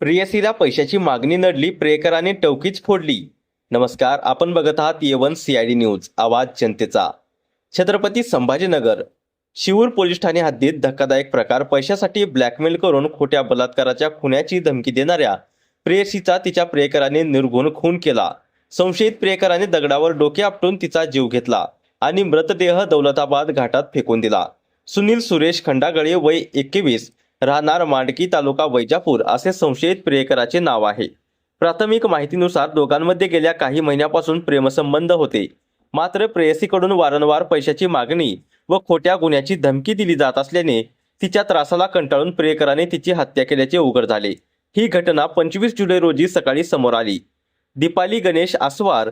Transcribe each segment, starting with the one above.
प्रेयसीला पैशाची मागणी नडली प्रेकराने टवकीच फोडली. नमस्कार आपण बघत आहात येवन सी आय डी न्यूज आवाज जनतेचा. छत्रपती संभाजीनगर शिवूर पोलीस ठाणे हद्दीत धक्कादायक प्रकार पैशासाठी ब्लॅकमेल करून खोट्या बलात्काराच्या खुन्याची धमकी देणाऱ्या प्रेयसीचा तिच्या प्रेकराने निर्घुण खून केला. संशयित प्रेकराने दगडावर डोके आपटून तिचा जीव घेतला आणि मृतदेह दौलताबाद घाटात फेकून दिला. सुनील सुरेश खंडागळे वय एकवीस राहणार मांडकी तालुका वैजापूर असे संशयित प्रियकराचे नाव आहे. प्राथमिक माहितीनुसार दोघांमध्ये गेल्या काही महिन्यापासून प्रेमसंबंध होते. मात्र प्रेयसीकडून वारंवार पैशाची मागणी व खोट्या गुन्ह्याची धमकी दिली जात असल्याने तिच्या त्रासाला कंटाळून प्रियकराने तिची हत्या केल्याचे उघड झाले. ही घटना पंचवीस जुलै रोजी सकाळी समोर आली. दीपाली गणेश आसवार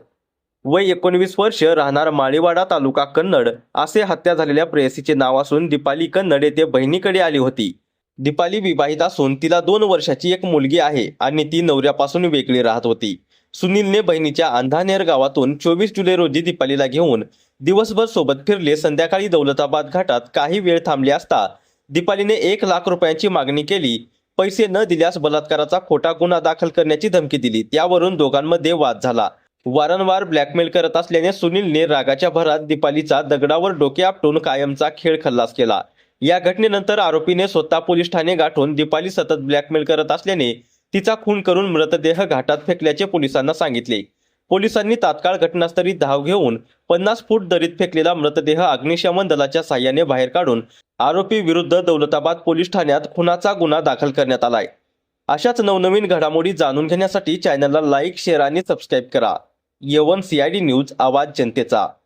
वय एकोणवीस वर्ष राहणार माळीवाडा तालुका कन्नड असे हत्या झालेल्या प्रेयसीचे नाव असून दीपाली कन्नड येथे बहिणीकडे आली होती. दीपाली विवाहित असून तिला दोन वर्षाची एक मुलगी आहे आणि ती नवऱ्यापासून वेगळी राहत होती. सुनीलने बहिणीच्या अंधानेर गावातून चोवीस जुलै रोजी दीपालीला घेऊन दिवसभर सोबत फिरले. संध्याकाळी दौलताबाद घाटात काही वेळ थांबले असता दीपालीने एक लाख रुपयांची मागणी केली. पैसे न दिल्यास बलात्काराचा खोटा गुन्हा दाखल करण्याची धमकी दिली. त्यावरून दोघांमध्ये वाद झाला. वारंवार ब्लॅकमेल करत असल्याने सुनीलने रागाच्या भरात दीपालीचा दगडावर डोके आपटून कायमचा खेळ खल्लास केला. या घटनेनंतर आरोपीने स्वतः पोलीस ठाणे गाठून दीपाली सतत ब्लॅकमेल करत असल्याने तिचा खून करून मृतदेह घाटात फेकल्याचे पोलिसांना सांगितले. पोलिसांनी तात्काळ घटनास्थळी धाव घेऊन पन्नास फूट दरीत फेकलेला मृतदेह अग्निशमन दलाच्या साह्याने बाहेर काढून आरोपी विरुद्ध दौलताबाद पोलीस ठाण्यात खुनाचा गुन्हा दाखल करण्यात आलाय. अशाच नवनवीन घडामोडी जाणून घेण्यासाठी चॅनलला लाईक शेअर आणि सबस्क्राईब करा. यवन सीआयडी न्यूज आवाज जनतेचा.